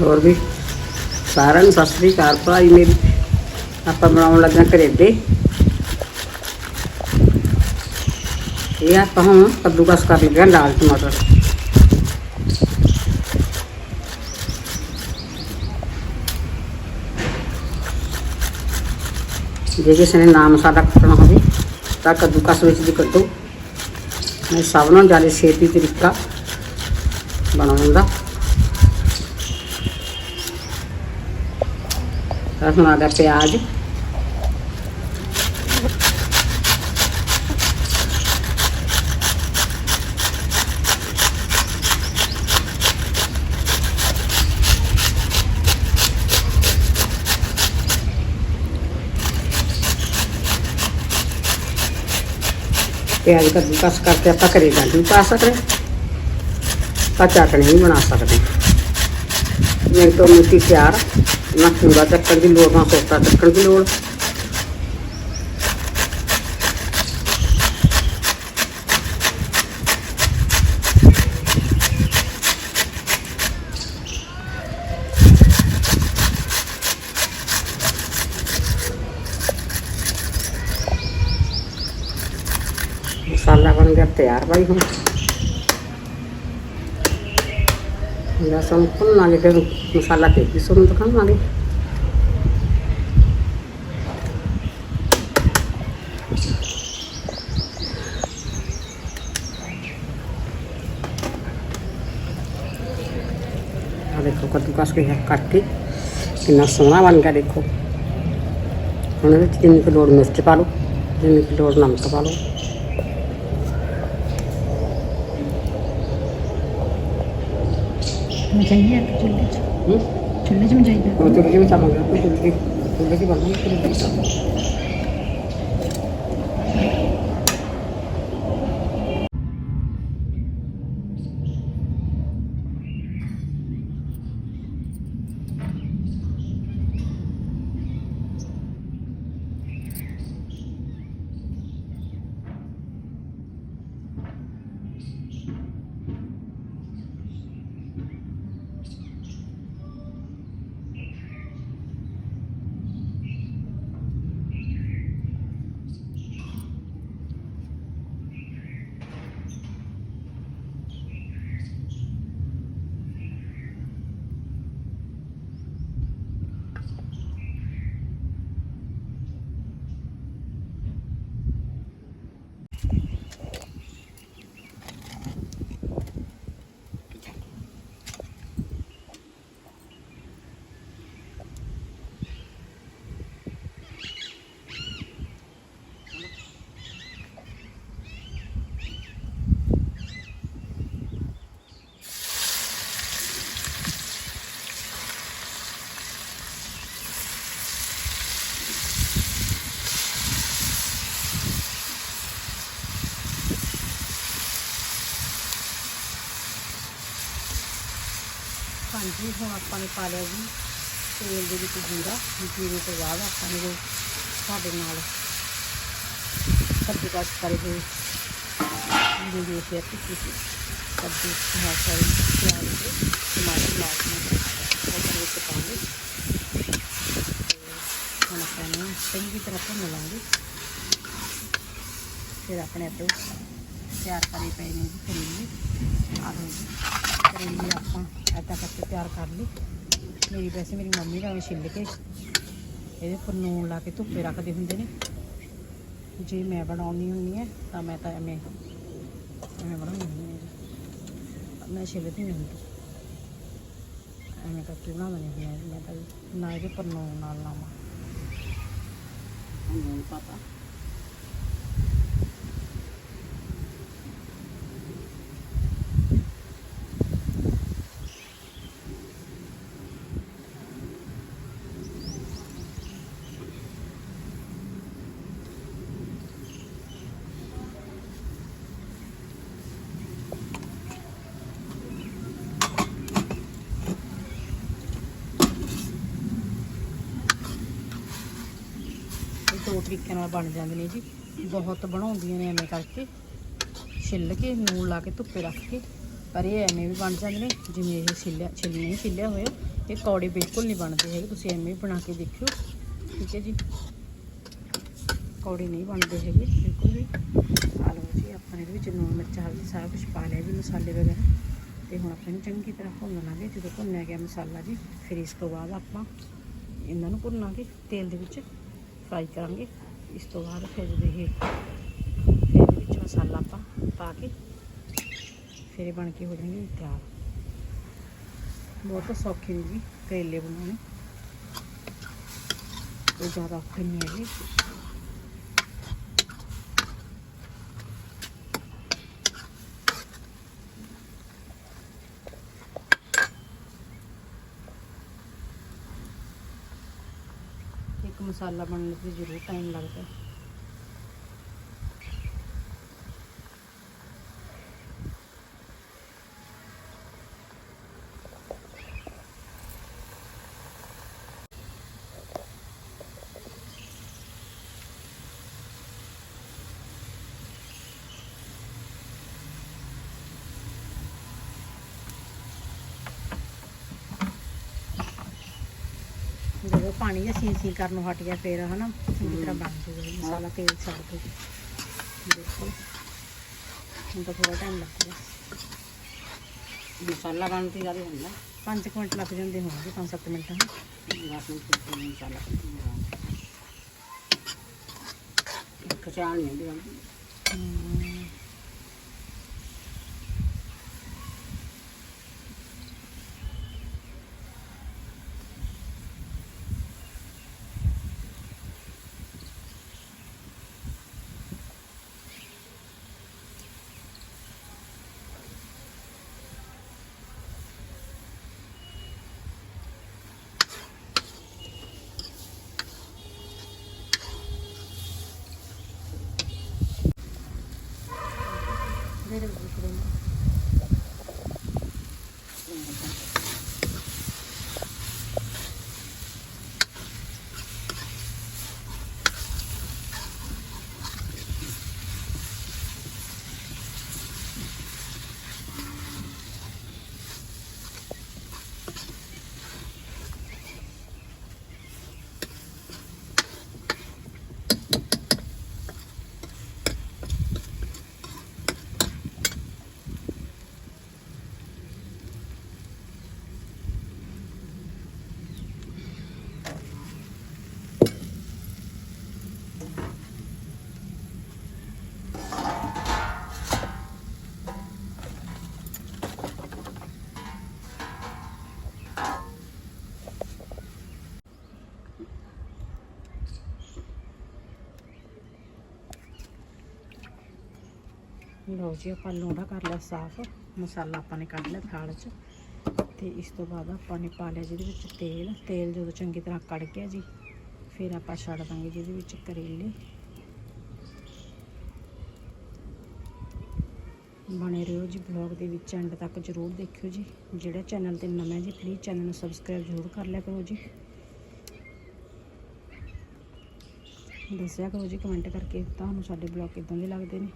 ਹੋਰ ਵੀ ਸਾਰਿਆਂ ਨੂੰ ਸਤਿ ਸ੍ਰੀ ਅਕਾਲ ਭਾਈ ਮੇਰੀ। ਆਪਾਂ ਬਣਾਉਣ ਲੱਗਾ ਕਰੇਲੇ। ਇਹ ਆਪਾਂ ਹੁਣ ਕੱਦੂਕਸ ਕਰ ਲਿਆ ਲਾਲ ਟਮਾਟਰ। ਜੇ ਕਿਸੇ ਨੇ ਨਾਮ ਸਾਡਾ ਕੱਟਣਾ ਹੋਵੇ ਤਾਂ ਕੱਦੂਕਸ ਵਿੱਚ ਵੀ ਕੱਢੋ। ਇਹ ਸਭ ਨਾਲੋਂ ਜ਼ਿਆਦਾ ਛੇਤੀ ਤਰੀਕਾ ਬਣਾਉਣ ਦਾ। ਤਾਂ ਹੁਣ ਆ ਗਿਆ ਪਿਆਜ਼। ਪਿਆਜ਼ ਕੱਦੂ ਕਸ ਕਰਕੇ ਆਪਾਂ ਘਰੇ ਗੰਢ ਵੀ ਪਾ ਸਕਦੇ ਤਾਂ ਚਟਣੀ ਵੀ ਬਣਾ ਸਕਦੇ ਮੇਰੇ ਤੋਂ ਮਿੱਟੀ ਨਾ ਕੂੜਾ ਚੱਕਣ ਦੀ ਲੋੜ ਨਾ ਸੋਤਾ ਚੱਕਣ ਦੀ ਲੋੜ लहसुन कौन आगे फिर मसाला के सुन तो खा मांगे। देखो कद्दू कस के काट के कितना सोना बन गया, देखो। उन्हें जिन किलो मिर्च पा लो जिन किलो नमक पा लो ਮਚਾਈਏ ਆ ਚੁੱਲ੍ਹੇ 'ਚ ਹੂੰ ਚੁੱਲ੍ਹੇ 'ਚ ਮਚਾਈਏ ਉਹ ਚੁੱਲ੍ਹੇ ਵਿੱਚ ਚਾਵਾਂਗੇ ਆਪਾਂ ਚੁੱਲ੍ਹੇ ਚੁੱਲ੍ਹੇ ਦੀ ਬਣਾਉਣੀ ਚੁੱਲ੍ਹੇ ਦੀ ਚਾਵਾਂਗੇ ਹਾਂਜੀ ਹੁਣ ਆਪਾਂ ਨੇ ਪਾ ਲਿਆ ਜੀ ਤੇਲ ਦੇ ਵਿੱਚ ਜੀਰਾ ਜੀਰੇ ਤੋਂ ਬਾਅਦ ਆਪਾਂ ਨੇ ਜੋ ਸਾਡੇ ਨਾਲ ਕੱਦੂ ਕਸ ਕਰੇ ਹੋਏ ਜਿਹੜੇ ਜੋ ਸ਼ੇਅਰ ਕੀਤੀ ਸੀ ਕੱਦੂ ਬਹੁਤ ਸਾਰੇ ਪਿਆਜ਼ ਦੇ ਟਮਾਟਰ ਲਾਜ਼ਮੀ ਉਹ ਵਿੱਚ ਪਾਉਂਗੇ ਤੇ ਹੁਣ ਆਪਾਂ ਨੂੰ ਚੰਗੀ ਤਰ੍ਹਾਂ ਭੁੰਨ ਲਾਂਗੇ ਫਿਰ ਆਪਣੇ ਆਪੇ ਤਿਆਰ ਕਰੇ ਪਏ ਨੇ ਜੀ ਕਰੇਲੇ। ਆਹ ਲਓ ਜੀ, ਕਰੇਲੇ ਆਪਾਂ ਐਦਾਂ ਕਰਕੇ ਤਿਆਰ ਕਰ ਲਈ ਮੇਰੀ ਵੈਸੇ ਮੇਰੀ ਮੰਮੀ ਦਾ ਛਿੱਲ ਕੇ ਇਹਦੇ ਉੱਪਰ ਨੂਨ ਲਾ ਕੇ ਧੁੱਪੇ ਰੱਖਦੇ ਹੁੰਦੇ ਨੇ। ਜੇ ਮੈਂ ਬਣਾਉਣੀ ਹੁੰਦੀ ਹੈ ਤਾਂ ਮੈਂ ਤਾਂ ਐਵੇਂ ਐਵੇਂ ਬਣਾਉਂਦੀ ਹੁੰਦੀ ਹਾਂ ਜੀ। ਮੈਂ ਛਿੱਲਦੀ ਨਹੀਂ ਹੁੰਦੀ। ਐਵੇਂ ਕਰਕੇ ਬਣਾ ਲੈਂਦੀ ਹਾਂ ਜੀ ਮੈਂ ਤਾਂ ਜੀ। ਨਾ ਇਹਦੇ ਉੱਪਰ ਨੂਨ ਨਾਲ ਲਾਵਾਂ। ਹੁਣ ਪਾਪਾ ਇਹ ਦੋ ਤਰੀਕੇ ਨਾਲ ਬਣ ਜਾਂਦੇ ਨੇ ਜੀ। ਬਹੁਤ ਬਣਾਉਂਦੀਆਂ ਨੇ ਐਵੇਂ ਕਰਕੇ। ਛਿੱਲ ਕੇ ਨੂਨ ਲਾ ਕੇ, ਧੁੱਪੇ ਰੱਖ ਕੇ। ਪਰ ਇਹ ਐਵੇਂ ਵੀ ਬਣ ਜਾਂਦੇ ਨੇ, ਜਿਵੇਂ ਇਹ ਛਿੱਲਿਆ, ਛਿੱਲ ਨਹੀਂ ਛਿੱਲਿਆ ਹੋਇਆ। ਇਹ ਕੌੜੇ ਬਿਲਕੁਲ ਨਹੀਂ ਬਣਦੇ ਹੈਗੇ, ਤੁਸੀਂ ਐਵੇਂ ਹੀ ਬਣਾ ਕੇ ਦੇਖਿਓ। ਠੀਕ ਹੈ ਜੀ। ਕੌੜੇ ਨਹੀਂ ਬਣਦੇ ਹੈਗੇ, ਬਿਲਕੁਲ ਵੀ। ਆ ਲਓ ਜੀ, ਆਪਾਂ ਇਹਦੇ ਵਿੱਚ ਲੂਣ ਮਿਰਚ, ਹਲਦੀ, ਸਾਰਾ ਕੁਝ ਪਾ ਲਿਆ ਵੀ ਮਸਾਲੇ ਵਗੈਰਾ। ਤੇ ਹੁਣ ਆਪਾਂ ਇਹਨੂੰ ਚੰਗੀ ਤਰ੍ਹਾਂ ਭੁੰਨ ਲਾਂਗੇ। ਜਦੋਂ ਭੁੰਨਿਆ ਗਿਆ ਮਸਾਲਾ ਜੀ, ਫਿਰ ਇਸ ਤੋਂ ਬਾਅਦ ਆਪਾਂ ਇਹਨਾਂ ਨੂੰ ਭੁੰਨਾਂਗੇ। ਤੇਲ ਦੇ ਵਿੱਚ ਫਰਾਈ ਕਰਾਂਗੇ। ਇਸ ਤੋਂ ਬਾਅਦ ਫਿਰ ਜਦੋਂ ਇਹ, ਫਿਰ ਇਹਦੇ ਵਿੱਚ ਮਸਾਲਾ ਆਪਾਂ ਪਾ ਕੇ ਫਿਰ ਇਹ ਬਣ ਕੇ ਹੋ ਜਾਣਗੇ ਤਿਆਰ। ਬਹੁਤ ਸੌਖੇ ਨੇ ਜੀ, ਕਰੇਲੇ ਬਣਾਉਣੇ। ਕੋਈ ਜ਼ਿਆਦਾ ਔਖੇ ਨਹੀਂ ਹੈਗੇ। मसाला बनने में ज़रूर टाइम लगता है। ਪਾਣੀ ਜਿਹਾ ਸੀ ਸੀ ਕਰਨ ਨੂੰ ਹਟ ਗਿਆ ਫਿਰ ਹਨਾ ਚੰਗੀ ਤਰ੍ਹਾਂ ਬਣ ਜੂਗਾ ਜੀ ਮਸਾਲਾ ਤੇਲ ਛੱਡ ਦੇ ਦੇਖੋ ਹੁਣ ਤਾਂ ਥੋੜਾ ਟਾਈਮ ਲੱਗੂਗਾ ਮਸਾਲਾ ਬਣਨ ਤੇ ਜ਼ਿਆਦਾ ਹੁੰਦਾ 5 ਮਿੰਟ ਲੱਗ ਜਾਂਦੇ ਹੋਣਗੇ 5-7 ਮਿੰਟ ਹਨਾ ਬਸ ਨੂੰ ਕੁਝ ਮਸਾਲਾ ਕਚਾਣ ਨਹੀਂ ਹੁੰਦੀ ਬਣਦੀ। ਲਓ ਜੀ, ਆਪਾਂ ਲੋੜਾ ਕਰ ਲਿਆ ਸਾਫ਼। ਮਸਾਲਾ ਆਪਾਂ ਨੇ ਕੱਢ ਲਿਆ ਥਾਲ 'ਚ। ਤੇ ਇਸ ਤੋਂ ਬਾਅਦ ਆਪਾਂ ਨੇ ਪਾ ਲਿਆ ਜਿਹਦੇ ਵਿੱਚ ਤੇਲ। ਤੇਲ ਜਦੋਂ ਚੰਗੀ ਤਰ੍ਹਾਂ ਕੜ ਗਿਆ ਜੀ, ਫਿਰ ਆਪਾਂ ਛੱਡ ਦਾਂਗੇ ਜਿਹਦੇ ਵਿੱਚ ਕਰੇਲੇ। ਬਣੇ ਰਹੋ ਜੀ ਬਲੌਗ ਦੇ ਵਿੱਚ ਐਂਡ ਤੱਕ ਜਰੂਰ ਦੇਖਿਓ ਜੀ। ਜਿਹੜਾ ਚੈਨਲ ਤੇ ਨਵਾਂ ਜੀ ਪਲੀਜ਼ ਚੈਨਲ ਨੂੰ ਸਬਸਕ੍ਰਾਈਬ ਜਰੂਰ ਕਰ ਲਿਆ ਕਰੋ ਜੀ। ਦੱਸਿਆ ਕਰੋ ਜੀ ਕਮੈਂਟ ਕਰਕੇ, ਤੁਹਾਨੂੰ ਸਾਡੇ ਬਲੌਗ ਕਿਦਾਂ ਦੇ ਲੱਗਦੇ ਨੇ।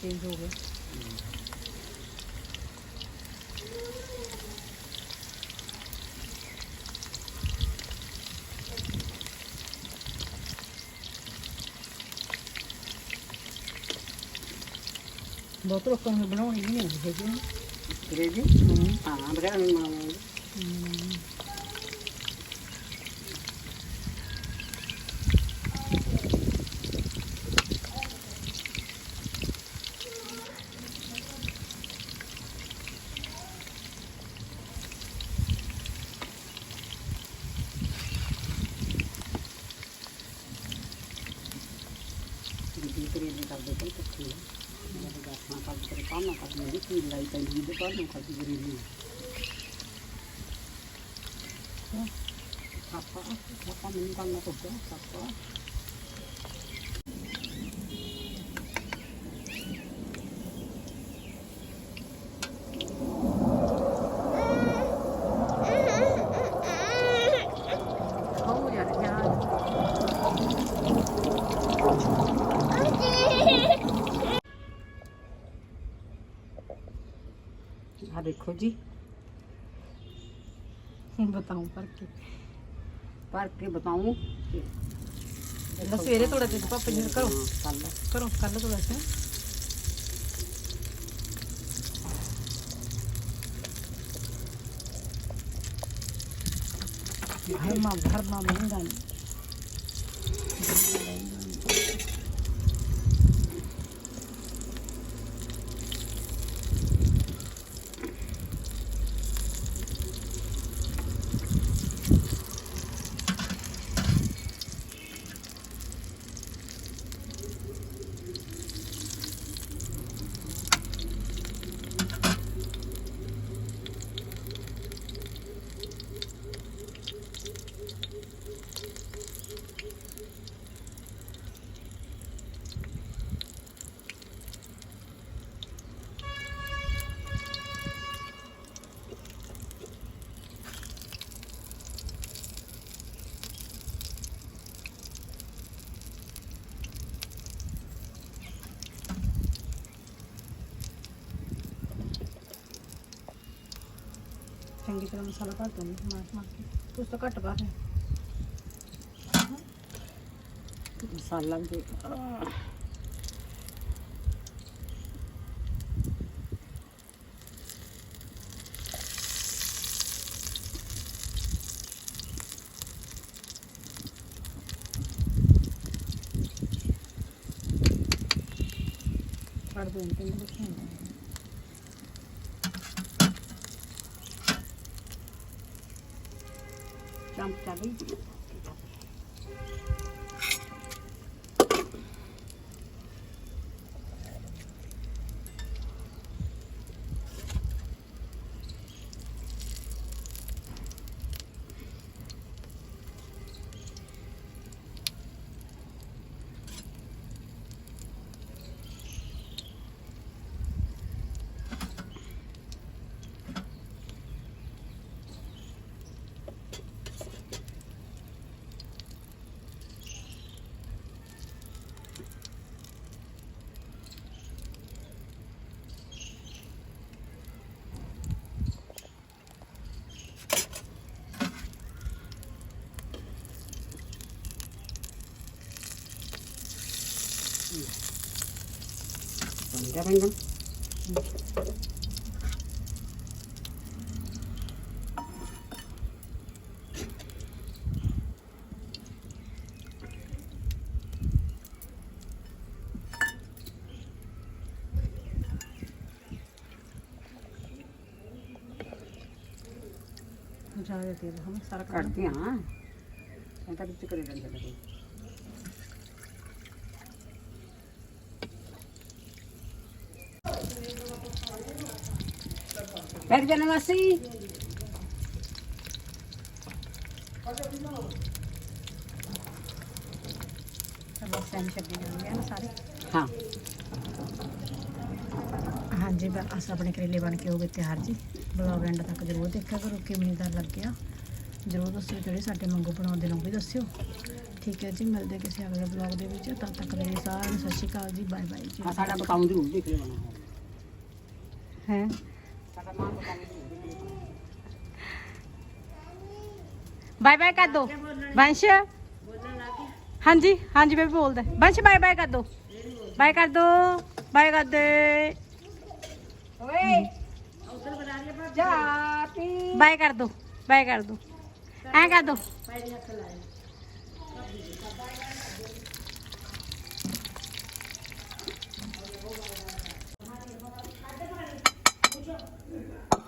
चेंज हो गए Vou trocando o grão aí, né? Grande? Grande? Uhum. Ah, grande, mamãe. ਕਰੇਲੇ ਕਰਦੇ ਕੋਈ ਕੱਚੀ ਮੈਂ ਤਾਂ ਗਾਸਾਂ ਕੱਢ ਕੇ ਪਾਣਾ ਕੱਢ ਲਈ ਕੀ ਲਾਈ ਪੈਂਦੀ ਦੇ ਪਾਣਾ ਕੱਢ ਕਰੇਲੇ ਆਪਾਂ ਆਪਾਂ ਮੈਨੂੰ ਕਰਨਾ ਪਊਗਾ ਆਪਾਂ ਆ ਦੇਖੋ ਜੀ ਬਤਾਉਂ ਪਰ ਕੇ ਭਰ ਕੇ ਬਤਾਉਂ ਇਹਦਾ ਸਵੇਰੇ ਥੋੜਾ ਜਿਹਾ ਪਾਪਾ ਜੀ ਨੂੰ ਕਰੋ ਕੱਲ ਕਰੋ ਕੱਲ ਥੋੜਾ ਜਿਹਾ ਭਰਮਾ ਭਰਮਾ ਮਹਿੰਗਾ रखेंगे तरह मसाला भर दूँगी मार मार के। कुछ तो घट भर मसाला भी। कर दूँगी കളി हिरा बैंगन सारा काटती हाँ करेगा ਜਾਣਾ ਮਾਸੀ ਚਲੋ ਸੈਨ ਛੱਡੀ ਜਾਂਦੇ ਆ ਨਾ ਸਾਰੇ। ਹਾਂ। ਹਾਂਜੀ ਬਸ ਆਪਣੇ ਕਰੇਲੇ ਬਣ ਕੇ ਹੋ ਗਏ ਤਿਆਰ ਜੀ। ਬਲੌਗ ਐਂਡ ਤੱਕ ਜ਼ਰੂਰ ਦੇਖਿਆ ਕਰੋ ਕਿਵੇਂ ਦਾ ਲੱਗਿਆ। ਜ਼ਰੂਰ ਦੱਸਿਓ ਜਿਹੜੇ ਸਾਡੇ ਮੰਗੋ ਬਣਾਉਂਦੇ ਨੇ ਉਹ ਵੀ ਦੱਸਿਓ। ਠੀਕ ਹੈ ਜੀ ਮਿਲਦੇ ਕਿਸੇ ਅਗਲੇ ਬਲੌਗ ਦੇ ਵਿੱਚ। ਤਦ ਤੱਕ ਲਈ ਸਾਰਿਆਂ ਨੂੰ ਸਤਿ ਸ਼੍ਰੀ ਅਕਾਲ ਜੀ ਬਾਏ ਬਾਏ ਜੀ ਸਾਡਾ ਬਤਾਉਂ ਜ਼ਰੂਰ ਦੇਖ ਲੈਣਾ ਹੈ? बाय बाय कर दो। वंश? हाँ जी हाँ जी बेबी बोल दे। वंश बाय बाय कर दो। बाय कर दो बाय कर दे। बाय कर दो बाय कर दो। ऐ कर दो। Thank you.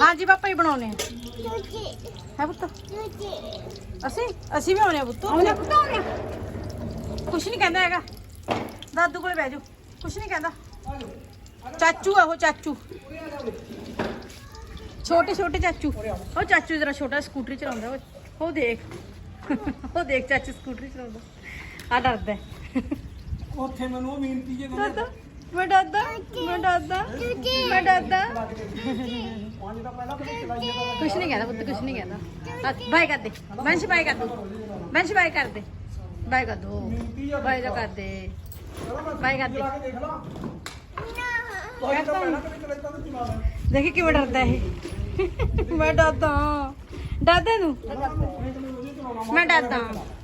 ਹਾਂਜੀ ਪਾਪਾ ਹੀ ਬਣਾਉਨੇ ਆ। ਹੈ ਪੁੱਤ? ਅਸੀਂ ਅਸੀਂ ਵੀ ਆਉਣੇ ਆ ਪੁੱਤ। ਆਉਣੇ ਪੁੱਤ ਆਉਣੇ ਕੁਛ ਨਹੀਂ ਕਹਿੰਦਾ ਹੈਗਾ। ਦਾਦੂ ਕੋਲੇ ਬਹਿ ਜਾਓ। ਕੁਛ ਨਹੀਂ ਕਹਿੰਦਾ। ਚਾਚੂ ਆ ਉਹ ਚਾਚੂ। ਛੋਟੇ ਛੋਟੇ ਚਾਚੂ। ਉਹ ਚਾਚੂ ਜਰਾ ਛੋਟਾ ਸਕੂਟਰੀ ਚਲਾਉਂਦਾ ਓਏ। ਉਹ ਦੇਖ। ਉਹ ਦੇਖ ਚਾਚੂ ਸਕੂਟਰੀ ਚਲਾਉਂਦਾ। ਆ ਡਰਦਾ ਹੈ। ਉੱਥੇ ਮੈਨੂੰ ਉਹ ਮਿਹਨਤੀ ਜੇ ਦਾਦਾ ਮੈਂ ਡਰਦਾ ਮੈਂ ਡਰਦਾ ਮੈਂ ਡਰਦਾ ਪੰਜ ਦਾ ਪਹਿਲਾਂ ਕਦੇ ਚਲਾਈਏ ਤਾਂ ਕੁਛ ਨਹੀਂ ਕਹਿੰਦਾ ਪੁੱਤ ਕੁਛ ਨਹੀਂ ਕਹਿੰਦਾ ਬਾਈ ਕਰ ਦੇ ਬੰਸ਼ ਬਾਈ ਕਰ ਦੋ ਬੰਸ਼ ਬਾਈ ਕਰ ਦੇ ਬਾਈ ਕਰ ਦੋ ਬਾਈ ਦਾ ਕਰ ਦੇ ਬਾਈ ਕਰ ਦੇ ਚਲਾ ਕੇ ਦੇਖ ਲਾ ਪੰਜ ਦਾ ਪਹਿਲਾਂ ਕਦੇ ਚਲਾਈ ਤਾਂ ਚਲਾ ਲੈ